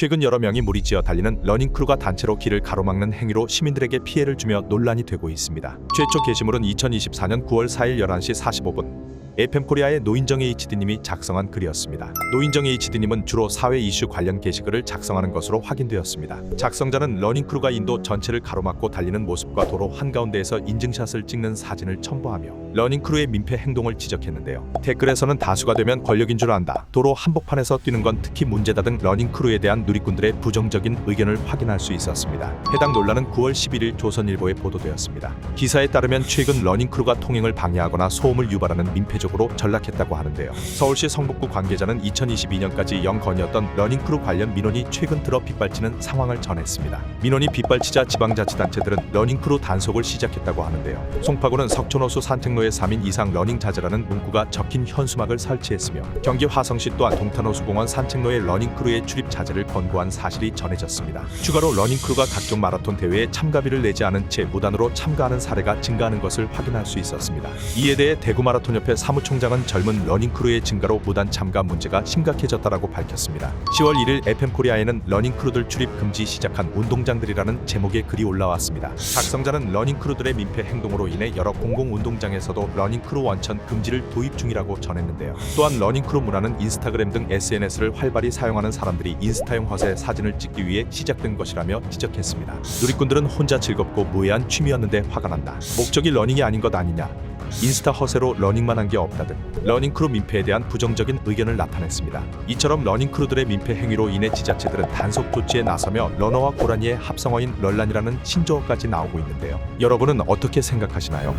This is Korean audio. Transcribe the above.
최근 여러 명이 무리지어 달리는 러닝크루가 단체로 길을 가로막는 행위로 시민들에게 피해를 주며 논란이 되고 있습니다. 최초 게시물은 2024년 9월 4일 11시 45분 FM코리아의 노인정 HD님이 작성한 글이었습니다. 노인정 HD님은 주로 사회 이슈 관련 게시글을 작성하는 것으로 확인되었습니다. 작성자는 러닝크루가 인도 전체를 가로막고 달리는 모습과 도로 한가운데에서 인증샷을 찍는 사진을 첨부하며 러닝크루의 민폐 행동을 지적했는데요. 댓글에서는 다수가 되면 권력인 줄 안다. 도로 한복판에서 뛰는 건 특히 문제다 등 러닝크루에 대한 누리꾼들의 부정적인 의견을 확인할 수 있었습니다. 해당 논란은 9월 11일 조선일보에 보도되었습니다. 기사에 따르면 최근 러닝크루가 통행을 방해하거나 소음을 유발하는 민폐 적으로 전락했다고 하는데요. 서울시 성북구 관계자는 2022년까지 영건이었던 러닝크루 관련 민원이 최근 들어 빗발치는 상황을 전했습니다. 민원이 빗발치자 지방자치단체들은 러닝크루 단속을 시작했다고 하는데요. 송파구는 석촌호수 산책로에 3인 이상 러닝 자제라는 문구가 적힌 현수막을 설치했으며 경기 화성시 또한 동탄호수공원 산책로에 러닝크루의 출입 자제를 권고한 사실이 전해졌습니다. 추가로 러닝크루가 각종 마라톤 대회에 참가비를 내지 않은 채 무단으로 참가하는 사례가 증가하는 것을 확인할 수 있었습니다. 이에 대해 대구 마라톤협회 사무총장은 젊은 러닝크루의 증가로 무단 참가 문제가 심각해졌다라고 밝혔습니다. 10월 1일 FM코리아에는 러닝크루들 출입 금지 시작한 운동장들이라는 제목의 글이 올라왔습니다. 작성자는 러닝크루들의 민폐 행동으로 인해 여러 공공운동장에서도 러닝크루 원천 금지를 도입 중이라고 전했는데요. 또한 러닝크루 문화는 인스타그램 등 SNS를 활발히 사용하는 사람들이 인스타용 허세 사진을 찍기 위해 시작된 것이라며 지적했습니다. 누리꾼들은 혼자 즐겁고 무해한 취미였는데 화가 난다. 목적이 러닝이 아닌 것 아니냐. 인스타 허세로 러닝만 한 게 없다 등 러닝크루 민폐에 대한 부정적인 의견을 나타냈습니다. 이처럼 러닝크루들의 민폐 행위로 인해 지자체들은 단속 조치에 나서며 러너와 고라니의 합성어인 럴란이라는 신조어까지 나오고 있는데요. 여러분은 어떻게 생각하시나요?